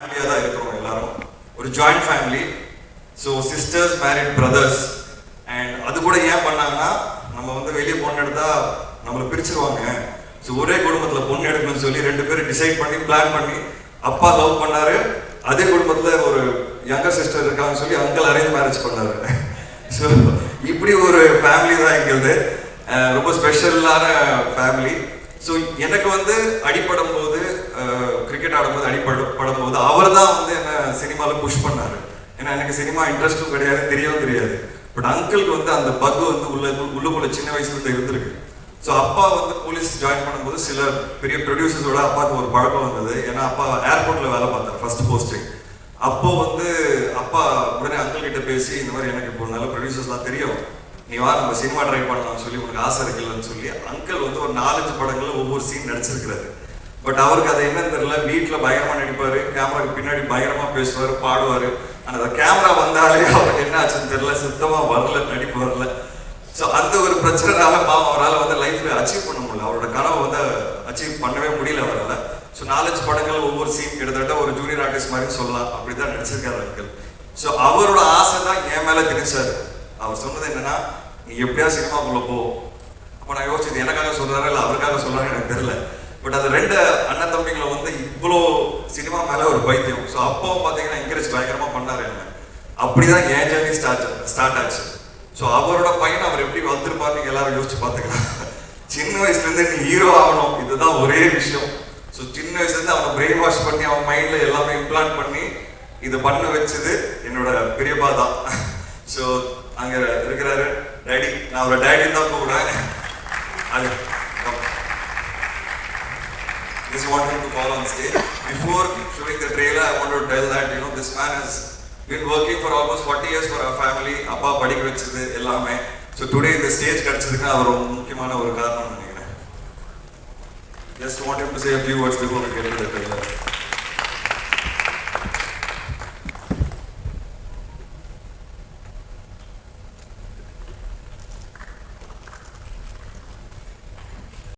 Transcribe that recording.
ஃபேமிலியாக தான் இருக்கிறோம் எல்லாரும். ஒரு joint family so sisters married brothers and அது கூட ஏன் பண்ணாங்கன்னா நம்ம வந்து வெளியே பொண்ணு எடுத்தா நம்மளை பிரிச்சிருவாங்க. ஸோ ஒரே குடும்பத்தில் பொண்ணு எடுக்கணும்னு சொல்லி ரெண்டு பேரும் டிசைட் பண்ணி பிளான் பண்ணி அப்பா லவ் பண்ணாரு. அதே குடும்பத்தில் ஒரு யங்கர் சிஸ்டர் இருக்காங்கன்னு சொல்லி அங்கிள் அரேஞ்ச் மேரேஜ் பண்ணாரு. ஸோ இப்படி ஒரு ஃபேமிலி தான் எங்களுது ரொம்ப ஸ்பெஷலான ஃபேமிலி ஸோ எனக்கு வந்து அடிப்படும் போது கிரிக்கெட் ஆடும்போது அடிப்படும் படும் போது அவர் தான் வந்து என்ன சினிமாவில் புஷ் பண்ணாரு. ஏன்னா எனக்கு சினிமா இன்ட்ரெஸ்ட்டும் கிடையாது தெரியவும் தெரியாது. பட் அங்கிளுக்கு வந்து அந்த பக் வந்து உள்ள உள்ளுக்குள்ள சின்ன வயசுல இருந்திருக்கு. ஸோ அப்பா வந்து போலீஸ் ஜாயின் பண்ணும்போது சில பெரிய ப்ரொடியூசர்ஸோட அப்பாவுக்கு ஒரு பழக்கம் வந்தது. ஏன்னா அப்பா ஏர்போர்ட்ல வேலை பார்த்தார் ஃபர்ஸ்ட் போஸ்டிங் அப்போ வந்து அப்பா உடனே அங்கிள் கிட்ட பேசி இந்த மாதிரி எனக்கு இப்போ நல்ல ப்ரொடியூசர்ஸ்லாம் தெரியும். நீ வா நம்ம சினிமா ட்ரை பண்ணலாம்னு சொல்லி உனக்கு ஆசை இருக்குல்லன்னு சொல்லி அங்கிள் வந்து ஒரு நாலஞ்சு படங்கள்ல ஒவ்வொரு சீன் நடிச்சிருக்கிறாரு. பட் அவருக்கு அது என்னன்னு தெரியல. வீட்டில் பயங்கரமாக நடிப்பார். கேமராக்கு பின்னாடி பயங்கரமா பேசுவார் பாடுவார். ஆனால் அந்த கேமரா வந்தாலே அவருக்கு என்ன ஆச்சுன்னு தெரியல. சுத்தமாக வரல நடிப்பு வரல. ஸோ அந்த ஒரு பிரச்சனைனால பாவம் அவரால் வந்து லைஃப்பில் அச்சீவ் பண்ண முடியல. அவரோட கனவை வந்து அச்சீவ் பண்ணவே முடியல அவரால். ஸோ நாலஞ்சு படங்கள் ஒவ்வொரு சீன் கிட்டத்தட்ட ஒரு ஜூனியர் ஆர்டிஸ்ட் மாதிரி சொல்லலாம். அப்படிதான் நடிச்சிருக்காரு அங்கிள். ஸோ அவரோட ஆசை தான் என் மேல திணிச்சார். அவர் சொன்னது என்னன்னா நீ எப்படியா சினிமாக்குள்ளே போ. அப்போ நான் யோசிச்சது எனக்காக சொல்றாரா? இல்லை அவருக்காக சொல்றாரு எனக்கு தெரியல. பட் அது ரெண்டு அண்ணன் தம்பிகளை வந்து இவ்வளோ சினிமா மேலே ஒரு பைத்தியம். ஸோ அப்போ பார்த்தீங்கன்னா என்கரேஜ் பயங்கரமாக பண்ணாரு என்ன. அப்படிதான் என் ஜேர்னி ஸ்டார்ட் ஸ்டார்ட் ஆச்சு. ஸோ அவரோட பையன் அவர் எப்படி வந்திருப்பாரு நீங்கள் எல்லாரும் யோசிச்சு பார்த்துக்கலாம். சின்ன வயசுலேருந்து நீ ஹீரோ ஆகணும். இதுதான் ஒரே விஷயம். ஸோ சின்ன வயசுலேருந்து அவனை பிரெயின் வாஷ் பண்ணி அவன் மைண்டில் எல்லாமே இம்ப்ளான்ட் பண்ணி இதை பண்ண வச்சது என்னோட பெரியப்பா தான். ஸோ அங்கே இருக்கிறாரு. டேடி நான் அவரோட டேடி தான் கூப்பிடுறேன். அது to tell that, you know, this man has been working for almost 40 years for அப்பா படிக்க வச்சது எல்லாமே ஸோ டுடே இந்த ஸ்டேஜ் கிடச்சதுக்கு அவர் ரொம்ப முக்கியமான ஒரு காரணம் நினைக்கிறேன் just want to say few words before getting